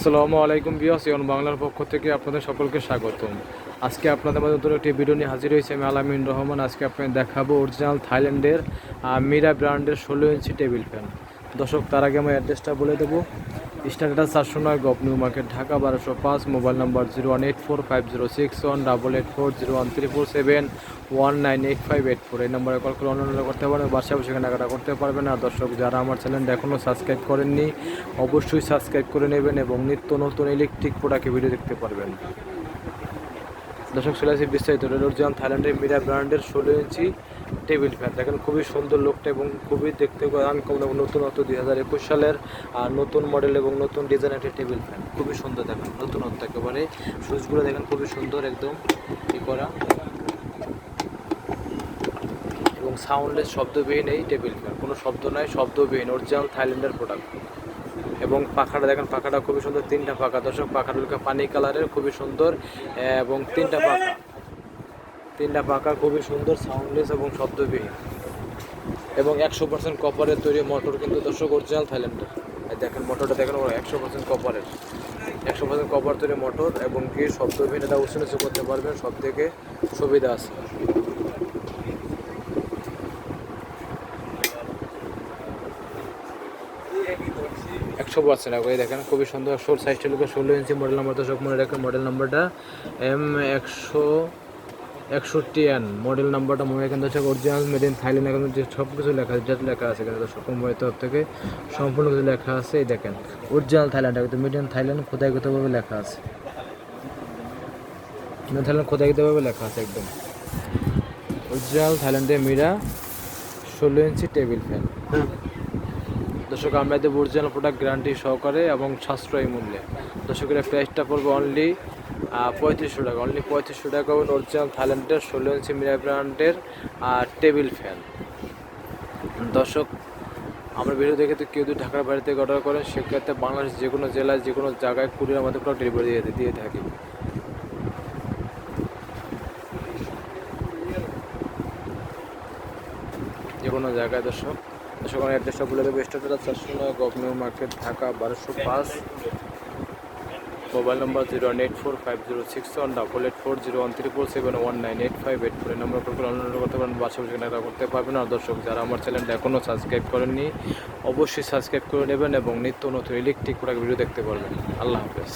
আসসালামু আলাইকুম বিয়াস ইয়ন বাংলার পক্ষ থেকে আপনাদের সকলকে স্বাগতম। আজকে আপনাদের মধ্যে নতুন একটি ভিডিও নিয়ে হাজির হয়েছে আমি আলামিন রহমান। আজকে আপনাদের দেখাবো অরিজিনাল থাইল্যান্ডের মিরা ব্র্যান্ডের ষোলো ইঞ্চি টেবিল ফ্যান দর্শক, তার আগে আমার অ্যাড্রেসটা বলে দেবো। স্ট্যান্ডার্ড চারশো নয় গভ নিউ মার্কেট, ঢাকা বারোশো পাঁচ, mobile number zero one eight four five zero six one double eight four zero one three four seven one nine eight five eight four এই নম্বরে কল করে অনলাইনে করতে পারবেন বাসায় বসে কেনাকাটা করতে পারবেন। আর দর্শক যারা আমার চ্যানেলটা এখনও সাবস্ক্রাইব করেননি, অবশ্যই সাবস্ক্রাইব করে নেবেন এবং নিত্য নতুন ইলেকট্রিক প্রোডাক্টের ভিডিও দেখতে পারবেন। দর্শক, চলে বিস্তারিত। অরিজিনাল থাইল্যান্ডের মিরা ব্র্যান্ডের ষোলো ইঞ্চি টেবিল ফ্যান। দেখেন, খুবই সুন্দর লোকটা এবং খুবই দেখতে আমি কম নতুন নতুন দুই হাজার একুশ সালের আর নতুন মডেল এবং নতুন ডিজাইন একটা টেবিল ফ্যান। খুবই সুন্দর, দেখেন, নতুনত্ব একেবারে। সুইচগুলো দেখেন, খুবই সুন্দর একদম, ই করা। এবং সাউন্ডলেস শব্দবিহীন এই টেবিল ফ্যান। কোনো শব্দ নাই শব্দবিহীন অরিজিনাল থাইল্যান্ডের প্রোডাক্ট এবং পাখাটা দেখেন, পাখাটা খুবই সুন্দর। তিনটা পাখা। দর্শক পাখাটা পানি কালারের খুবই সুন্দর, এবং তিনটা পাখা। তিনটা পাখা খুবই সুন্দর সাউন্ডলেস এবং শব্দবিহীন। এবং একশো পার্সেন্ট কপারের তৈরি মোটর কিন্তু দর্শক অরিজিনাল থাইল্যান্ডের দেখেন মোটরটা দেখেন ওরা একশো পার্সেন্ট কপারের একশো পার্সেন্ট কপার তৈরি মোটর এবং কি শব্দবিহীন, এটা উঁচু নিচু করতে পারবেন। সব থেকে সুবিধা আছে। একশো পার্সেন্ট এই দেখেন, খুবই সুন্দর শোর সাইজটা লোকে ষোলো ইঞ্চি মডেল নাম্বার সব মনে রাখেন মডেল নাম্বারটা এম একশো একষট্টি এন মডেল নাম্বারটা মনে রাখেন দর্শক অরিজিনাল মেড ইন থাইল্যান্ড এখন যে সব কিছু লেখা আছে যেটা লেখা আছে কিন্তু কোম্পানির তরফ থেকে সম্পূর্ণ কিছু লেখা আছে, এই দেখেন অরিজিনাল থাইল্যান্ড কিন্তু মেড ইন থাইল্যান্ড খোদাইগতভাবে লেখা আছে। মেড থাইল্যান্ড খোদাইগতভাবে লেখা আছে একদম। অরিজিনাল থাইল্যান্ডের মিরা ষোলো ইঞ্চি টেবিল ফ্যান দর্শক, আমরা অরিজিনাল প্রোডাক্ট গ্যারান্টি সহকারে এবং সাশ্রয়ী মূল্যে। দর্শকের প্রাইসটা পড়বে অনলি পঁয়ত্রিশশো টাকা। অনলি পঁয়ত্রিশশো টাকা অরিজিনাল থাইল্যান্ডের ষোলো ইঞ্চি মিরা ব্র্যান্ডের টেবিল ফ্যান দর্শক, আমার ভিডিও দেখে তো কেউ যদি ঢাকার বাইরে থেকে অর্ডার করেন, সেক্ষেত্রে বাংলাদেশ যে কোনো জেলায়, যে কোনো জায়গায় কুড়ির মধ্যে প্রোডাক্ট ডেলিভারি দিয়ে দিয়ে থাকি। যে কোনো জায়গায় দর্শক। আমার অ্যাড্রেসটা বলে দেবো স্টেটটা চারশো নয় গভর্নমেন্ট মার্কেট, ঢাকা, বারোশো পাঁচ। Mobile number zero one eight four five zero six one double eight four zero one three four seven one nine eight five eight four এই নম্বর করে অনলাইন করতে পারেন বসে কেনাকাটা করতে পারবেন। আর দর্শক, যারা আমার চ্যানেলটা এখনও সাবস্ক্রাইব করেননি, অবশ্যই সাবস্ক্রাইব করে নেবেন এবং নিত্য নতুন ইলেকট্রিক প্রোডাক্ট ভিডিও দেখতে পারবেন। আল্লাহ হাফেজ।